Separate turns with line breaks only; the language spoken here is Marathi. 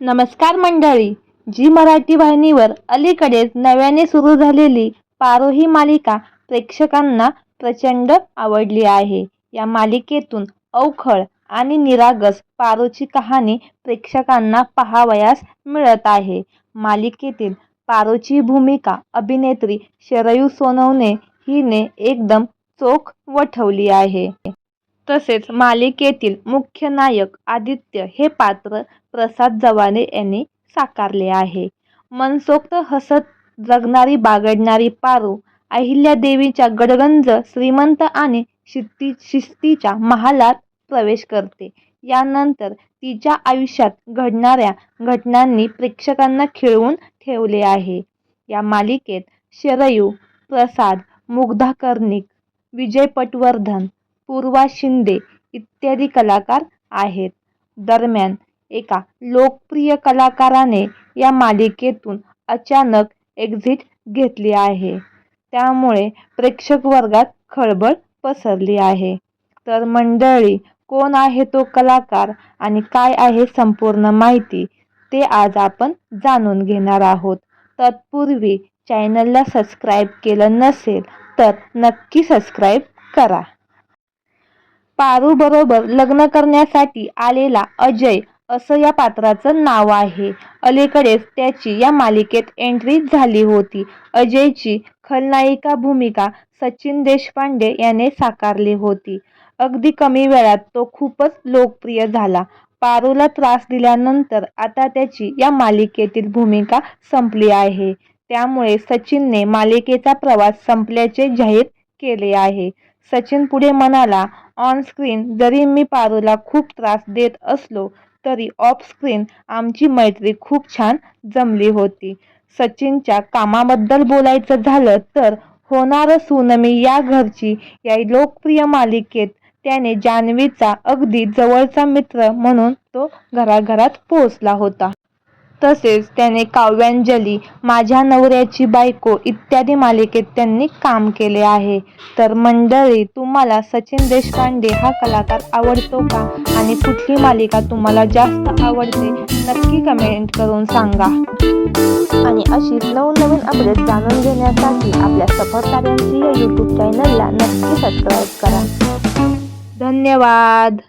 नमस्कार मंडळी. जी मराठी वाहिनीवर अलीकडेच नव्याने सुरू झालेली पारो ही मालिका प्रेक्षकांना प्रचंड आवडली आहे. या मालिकेतून अवखळ आणि निरागस पारोची कहाणी प्रेक्षकांना पाहावयास मिळत आहे. मालिकेतील पारोची भूमिका अभिनेत्री शरयू सोनवणे हिने एकदम चोख वठवली आहे. तसेच मालिकेतील मुख्य नायक आदित्य हे पात्र प्रसाद जवाने यांनी साकारले आहे. मनसोक्त हसत जगणारी बागडणारी पारू अहिल्यादेवीच्या गडगंज श्रीमंत आणि शिस्ती शिस्तीच्या महालात प्रवेश करते. यानंतर तिच्या आयुष्यात घडणाऱ्या घटनांनी प्रेक्षकांना खिळवून ठेवले आहे. या मालिकेत शरयू प्रसाद मुग्धा कर्णिक विजय पटवर्धन पूर्वा शिंदे इत्यादी कलाकार आहेत. दरम्यान एका लोकप्रिय कलाकाराने या मालिकेतून अचानक एक्झिट घेतली आहे. त्यामुळे प्रेक्षक वर्गात खळबळ पसरली आहे. तर मंडळी कोण आहे तो कलाकार आणि काय आहे संपूर्ण माहिती ते आज आपण जाणून घेणार आहोत. तत्पूर्वी चॅनलला सबस्क्राईब केलं नसेल तर नक्की सबस्क्राईब करा. पारूबरोबर लग्न करण्यासाठी आलेला अजय असं या पात्राचं नाव आहे. अलीकडेच त्याची या मालिकेत एंट्री झाली होती. अजयची खलनायिका भूमिका सचिन देशपांडे याने साकारली होती. अगदी कमी वेळात तो खूपच लोकप्रिय झाला. पारूला त्रास दिल्यानंतर आता त्याची या मालिकेतील भूमिका संपली आहे. त्यामुळे सचिनने मालिकेचा प्रवास संपल्याचे जाहीर केले आहे. सचिन पुढे म्हणाला ऑन स्क्रीन जरी मी पारूला खूप त्रास देत असलो तरी ऑफस्क्रीन आमची मैत्री खूप छान जमली होती. सचिनच्या कामाबद्दल बोलायचं झालं तर होणार सुनमी या घरची या लोकप्रिय मालिकेत त्याने जान्हवीचा अगदी जवळचा मित्र म्हणून तो घराघरात पोहोचला होता. तसेच त्याने काव्यांजली माझ्या नवऱ्याची बायको इत्यादी मालिकेत त्यांनी काम केले आहे. तर मंडळी तुम्हाला सचिन देशपांडे हा कलाकार आवडतो का? आणि कुठली मालिका तुम्हाला जास्त आवडते? नक्की कमेंट करून सांगा. आणि अशीच नवनवीन अपडेट जाणून घेण्यासाठी आपल्या सफर कार्यांची या यूट्यूब चॅनलला नक्की सबस्क्राईब करा. धन्यवाद.